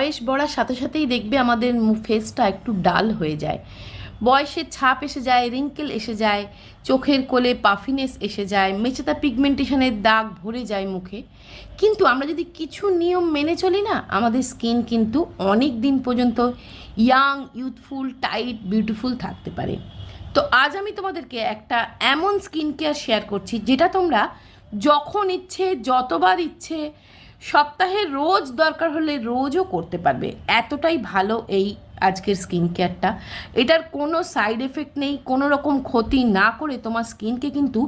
বয়স বাড়ার সাথে সাথেই দেখবে আমাদের ফেসটা একটু ডাল হয়ে যায়। বয়সের ছাপ এসে যায় রিঙ্কেল এসে যায়, চোখের কোলে পাফিনেস এসে যায়, মেচেতা পিগমেন্টেশনের দাগ ভরে যায় মুখে। কিন্তু আমরা যদি কিছু নিয়ম মেনে চলি না, আমাদের স্কিন কিন্তু অনেক দিন পর্যন্ত ইয়াং ইউথফুল টাইট বিউটিফুল থাকতে পারে। তো আজ আমি তোমাদেরকে একটা এমন স্কিন কেয়ার শেয়ার করছি, যেটা তোমরা যখন ইচ্ছে, যতবার ইচ্ছে সপ্তাহে রোজ দরকার হলে রোজও করতে পারবে। এতটাই ভালো এই আজকের স্কিন কেয়ারটা এটার কোনো সাইড এফেক্ট নেই, কোনো রকম ক্ষতি না করে তোমার স্কিনকে কিন্তু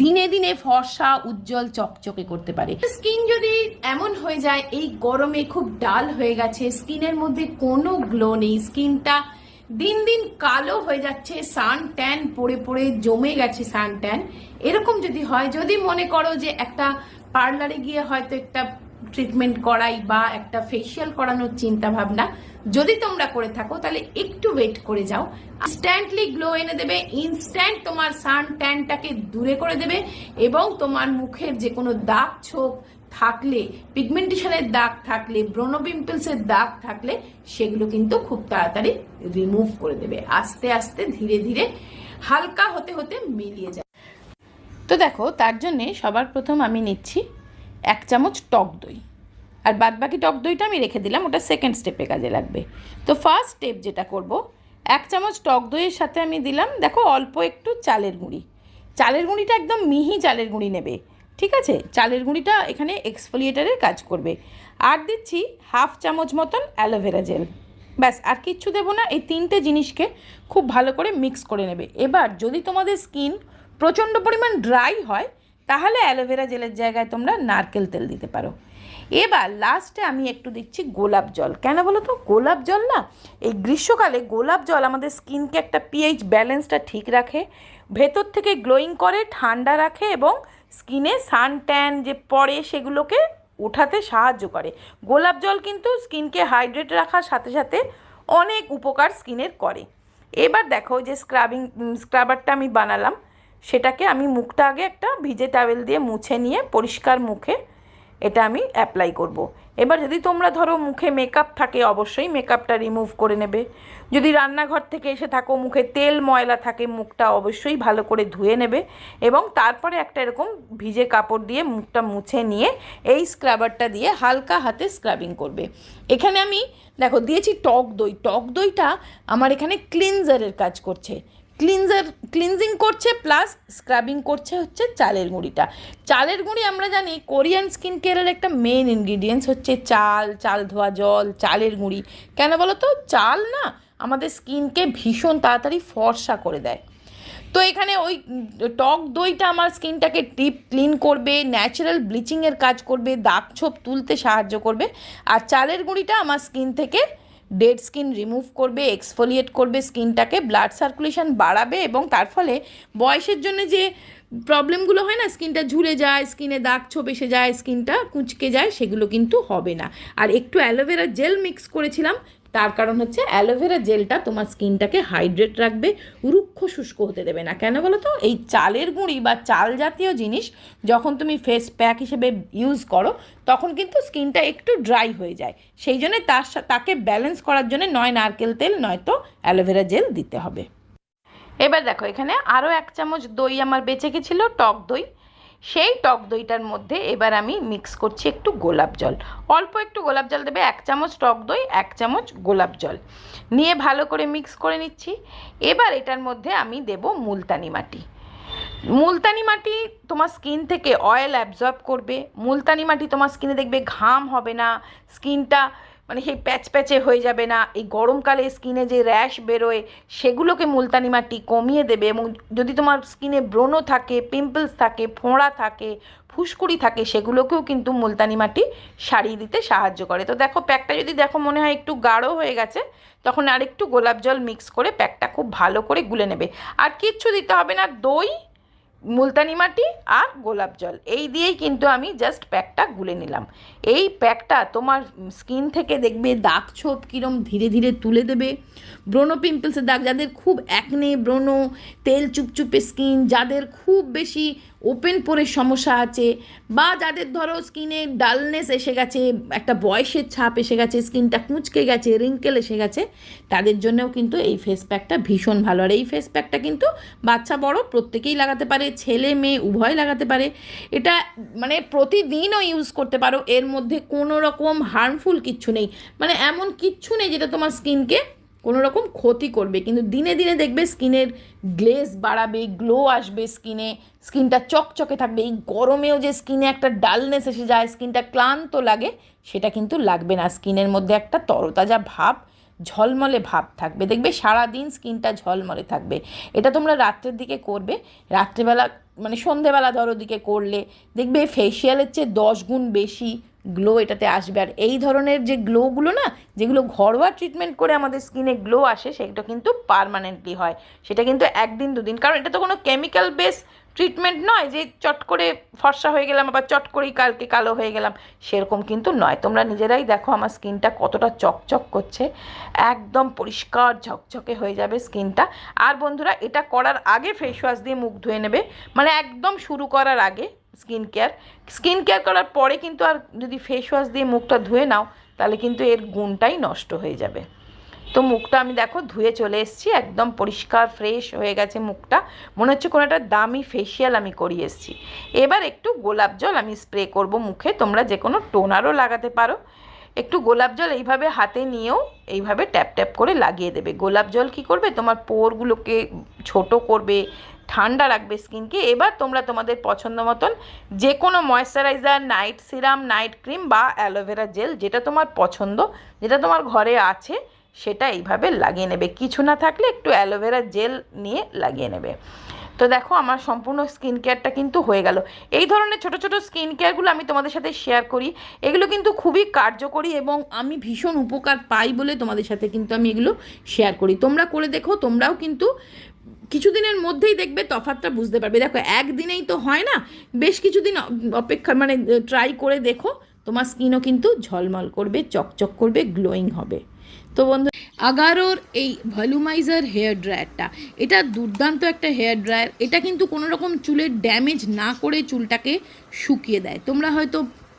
দিনে দিনে ফর্সা, উজ্জ্বল, চকচকে করতে পারে। স্কিন যদি এমন হয়ে যায়, এই গরমে খুব ডাল হয়ে গেছে স্কিনের মধ্যে কোনো গ্লো নেই স্কিনটা দিন দিন কালো হয়ে যাচ্ছে সান ট্যান পড়ে পড়ে জমে গেছে সান ট্যান এরকম যদি হয়, যদি মনে করো যে একটা পার্লারে গিয়ে হয়তো একটা ট্রিটমেন্ট করাই বা একটা ফেসিয়াল করানোর চিন্তা ভাবনা যদি তোমরা করে থাকো, তাহলে একটু ওয়েট করে যাও। ইনস্ট্যান্টলি গ্লো এনে দেবে ইনস্ট্যান্ট তোমার সান ট্যানটাকে দূরে করে দেবে এবং তোমার মুখের যে কোনো দাগ ছোপ থাকলে পিগমেন্টেশনের দাগ থাকলে, ব্রোনো পিম্পলসের দাগ থাকলে, সেগুলো কিন্তু খুব তাড়াতাড়ি রিমুভ করে দেবে। আস্তে আস্তে ধীরে ধীরে হালকা হতে হতে মিলিয়ে যায়। তো দেখো, তার জন্যে সবার প্রথম আমি নিচ্ছি এক চামচ টক দই। আর বাদ বাকি টক দইটা আমি রেখে দিলাম, ওটা সেকেন্ড স্টেপে কাজে লাগবে। তো ফার্স্ট স্টেপ যেটা করব, এক চামচ টক দইয়ের সাথে আমি দিলাম, দেখো অল্প একটু চালের গুঁড়ি। চালের গুঁড়িটা একদম মিহি চালের গুঁড়ি নেবে, ঠিক আছে? চালের গুঁড়িটা এখানে এক্সফোলিয়েটারের কাজ করবে। আর দিচ্ছি হাফ চামচ মতন অ্যালোভেরা জেল ব্যাস, আর কিচ্ছু দেবো না, এই তিনটে জিনিসকে খুব ভালো করে মিক্স করে নেবে। এবার যদি তোমাদের স্কিন প্রচণ্ড পরিমাণ ড্রাই হয় তাহলে অ্যালোভেরা জেলের জায়গায় তোমরা নারকেল তেল দিতে পারো। এবার লাস্টে আমি একটু দিচ্ছি গোলাপ জল। কেন বলো তো? গোলাপ জল না, এই গ্রীষ্মকালে গোলাপ জল আমাদের স্কিনকে একটা পিএইচ ব্যালেন্সটা ঠিক রাখে, ভেতর থেকে গ্লোয়িং করে, ঠান্ডা রাখে এবং স্কিনে সান ট্যান যে পড়ে সেগুলোকে ওঠাতে সাহায্য করে। গোলাপ জল কিন্তু স্কিনকে হাইড্রেট রাখার সাথে সাথে অনেক উপকার স্কিনের করে। এবার দেখো যে স্ক্রাবিং স্ক্রাবারটা আমি বানালাম। সেটাকে আমি মুখটা আগে একটা ভিজে টাওয়েল দিয়ে মুছে নিয়ে পরিষ্কার মুখে এটা আমি অ্যাপ্লাই করব। এবার যদি তোমরা ধরো মুখে মেকআপ থাকে, অবশ্যই মেকআপটা রিমুভ করে নেবে। যদি রান্নাঘর থেকে এসে থাকো, মুখে তেল, ময়লা থাকে, মুখটা অবশ্যই ভালো করে ধুয়ে নেবে এবং তারপরে একটা এরকম ভিজে কাপড় দিয়ে মুখটা মুছে নিয়ে এই স্ক্রাবারটা দিয়ে হালকা হাতে স্ক্রাবিং করবে। এখানে আমি, দেখো দিয়েছি টক দই। টক দইটা আমার এখানে ক্লিনজারের কাজ করছে। ক্লিনজার ক্লিনজিং করছে প্লাস স্ক্রাবিং করছে হচ্ছে চালের গুঁড়িটা। চালের গুঁড়ি আমরা জানি কোরিয়ান স্কিন কেয়ারের একটা মেন ইনগ্রিডিয়েন্টস হচ্ছে চাল চাল ধোয়া জল, চালের গুঁড়ি। কেন বলো তো চাল না আমাদের স্কিনকে ভীষণ তাড়াতাড়ি ফর্সা করে দেয়। তো এখানে ওই টক দইটা আমার স্কিনটাকে ডিপ ক্লিন করবে ন্যাচারাল ব্লিচিংয়ের কাজ করবে, দাগ ছোপ তুলতে সাহায্য করবে। আর চালের গুঁড়িটা আমার স্কিন থেকে ডেড স্কিন রিমুভ করবে এক্সফোলিয়েট করবে স্কিনটাকে ব্লাড সার্কুলেশন বাড়াবে এবং তার ফলে বয়সের জন্য যে প্রবলেমগুলো হয় না স্কিনটা ঝুলে যায় স্কিনে দাগ ছোপ এসে যায় স্কিনটা কুঁচকে যায়, সেগুলো কিন্তু হবে না। আর একটু অ্যালোভেরা জেল মিক্স করেছিলাম তার কারণ হচ্ছে অ্যালোভেরা জেলটা তোমার স্কিনটাকে হাইড্রেট রাখবে, রুক্ষ শুষ্ক হতে দেবে না। কেন বলো তো? এই চালের গুঁড়ি বা চাল জাতীয় জিনিস যখন তুমি ফেস প্যাক হিসেবে ইউজ করো, তখন কিন্তু স্কিনটা একটু ড্রাই হয়ে যায়। সেই জন্যে তার তাকে ব্যালেন্স করার জন্য নয় নারকেল তেল নয়তো অ্যালোভেরা জেল দিতে হবে। এবার দেখো, এখানে আরও এক চামচ দই আমার বেঁচে গেছিল, টক দই। সেই টক দইটার মধ্যে এবার আমি মিক্স করছি একটু গোলাপ জল। অল্প একটু গোলাপ জল দেবে, এক চামচ টক দই, এক চামচ গোলাপ জল। নিয়ে ভালো করে মিক্স করে নিচ্ছি। এবার এটার মধ্যে আমি দেব মুলতানি মাটি। মুলতানি মাটি তোমার স্কিন থেকে অয়েল অ্যাবজর্ব করবে। মুলতানি মাটি তোমার স্কিনে দেখবে ঘাম হবে না। স্কিনটা মানে সেই প্যাচ প্যাচে হয়ে যাবে না, এই গরমকালে স্কিনে যে র্যাশ বেরোয়, সেগুলোকে মুলতানি মাটি কমিয়ে দেবে এবং যদি তোমার স্কিনে ব্রণ থাকে, পিম্পলস থাকে, ফোঁড়া থাকে, ফুসকুড়ি থাকে, সেগুলোকেও কিন্তু মুলতানি মাটি সারিয়ে দিতে সাহায্য করে। তো দেখো প্যাকটা যদি দেখো মনে হয় একটু গাঢ় হয়ে গেছে, তখন আরেকটু গোলাপ জল মিক্স করে প্যাকটা খুব ভালো করে গুলে নেবে। আর কিচ্ছু দিতে হবে না, দই মুলতানি মাটি আর গোলাপ জল। এই দিয়েই কিন্তু আমি জাস্ট প্যাকটা গুলে নিলাম। এই প্যাকটা তোমার স্কিন থেকে দেখবে দাগ ছোপ কীরম ধীরে ধীরে তুলে দেবে। ব্রণ পিম্পলসের দাগ, যাদের খুব একনে ব্রণ তেল চুপচুপে স্কিন যাদের খুব বেশি ওপেন পোরের সমস্যা আছে বা যাদের ধরো স্কিনে ডালনেস এসে গেছে, একটা বয়সের ছাপ এসে গেছে স্কিনটা কুঁচকে গেছে রিঙ্কেল এসে গেছে, তাদের জন্যও কিন্তু এই ফেস প্যাকটা ভীষণ ভালো। আর এই ফেস প্যাকটা কিন্তু বাচ্চা বড় প্রত্যেকেই লাগাতে পারে, ছেলে মেয়ে উভয় লাগাতে পারে। এটা মানে প্রতিদিনও ইউজ করতে পারো, এর মধ্যে কোনো রকম হার্মফুল কিচ্ছু নেই। মানে এমন কিচ্ছু নেই যেটা তোমার স্কিনকে কোনো রকম ক্ষতি করবে। কিন্তু দিনে দিনে দেখবে স্কিনের গ্লেজ বাড়াবে, গ্লো আসবে স্কিনে, স্কিনটা চকচকে থাকবে। এই গরমেও যে স্কিনে একটা ডালনেস এসে যায়, স্কিনটা ক্লান্ত লাগে, সেটা কিন্তু লাগবে না। স্কিনের মধ্যে একটা তরতাজা ভাব, ঝলমলে ভাব থাকবে। দেখবে সারাদিন স্কিনটা ঝলমলে থাকবে। এটা তোমরা রাত্রের দিকে করবে। রাত্রেবেলা মানে সন্ধেবেলা ধরো দিকে করলে, দেখবে ফেসিয়ালের চেয়ে দশ গুণ বেশি গ্লো এটাতে আসবে। আর এই ধরনের যে গ্লোগুলো না, যেগুলো ঘরোয়া ট্রিটমেন্ট করে আমাদের স্কিনে গ্লো আসে, সেগুলো কিন্তু পারমানেন্টলি হয়। সেটা কিন্তু একদিন, দুদিন। কারণ এটা তো কোনো কেমিক্যাল বেস ট্রিটমেন্ট নয় যে চট করে ফর্সা হয়ে গেলাম আবার চট করেই কালকে কালো হয়ে গেলাম। সেরকম কিন্তু নয়। তোমরা নিজেরাই দেখো আমার স্কিনটা কতটা চকচক করছে। একদম পরিষ্কার ঝকঝকে হয়ে যাবে স্কিনটা আর বন্ধুরা, এটা করার আগে ফেস ওয়াশ দিয়ে মুখ ধুয়ে নেবে। মানে একদম শুরু করার আগে স্কিন কেয়ার। স্কিন কেয়ার করার পরে কিন্তু আর যদি ফেস ওয়াশ দিয়ে মুখটা ধুয়ে নাও, তাহলে কিন্তু এর গুণটাই নষ্ট হয়ে যাবে। তো মুখটা আমি দেখো ধুয়ে চলে এসেছি, একদম পরিষ্কার ফ্রেশ হয়ে গেছে মুখটা। মনে হচ্ছে কোনো একটা দামি ফেসিয়াল আমি করিয়ে এসেছি। এবার একটু গোলাপ জল আমি স্প্রে করব মুখে, তোমরা যে কোনো টোনারও লাগাতে পারো। একটু গোলাপ জল এইভাবে হাতে নিয়েও এইভাবে ট্যাপ ট্যাপ করে লাগিয়ে দেবে। গোলাপ জল কি করবে? তোমার পোরগুলোকে ছোট করবে ঠান্ডা রাখবে স্কিনকে, এবার তোমরা তোমাদের পছন্দ মতন যে কোনো moisturiser night serum night cream বা অ্যালোভেরা জেল যেটা তোমার পছন্দ, যেটা তোমার ঘরে আছে, সেটা এইভাবে লাগিয়ে নেবে। কিছু না থাকলে একটু অ্যালোভেরা জেল নিয়ে লাগিয়ে নেবে। তো দেখো, আমার সম্পূর্ণ স্কিন কেয়ারটা কিন্তু হয়ে গেল। এই ধরনের ছোট ছোট স্কিন কেয়ারগুলো আমি তোমাদের সাথে শেয়ার করি। এগুলো কিন্তু খুবই কার্যকরী এবং আমি ভীষণ উপকার পাই বলে তোমাদের সাথে কিন্তু আমি এগুলো শেয়ার করি। তোমরা করে দেখো, তোমরাও কিন্তু কিছুদিনের মধ্যেই দেখবে তফাৎটা বুঝতে পারবে। দেখো, একদিনেই তো হয় না। বেশ কিছুদিন অপেক্ষা মানে ট্রাই করে দেখো। তোমার স্কিনও কিন্তু ঝলমল করবে, চকচক করবে গ্লোয়িং হবে। তো বন্ধু, আগারোর এই ভলিউমাইজার হেয়ার ড্রায়ারটা এটা দুর্দান্ত একটা হেয়ার ড্রায়ার এটা কিন্তু কোনো রকম চুলের ড্যামেজ না করে চুলটাকে শুকিয়ে দেয়। তোমরা হয়তো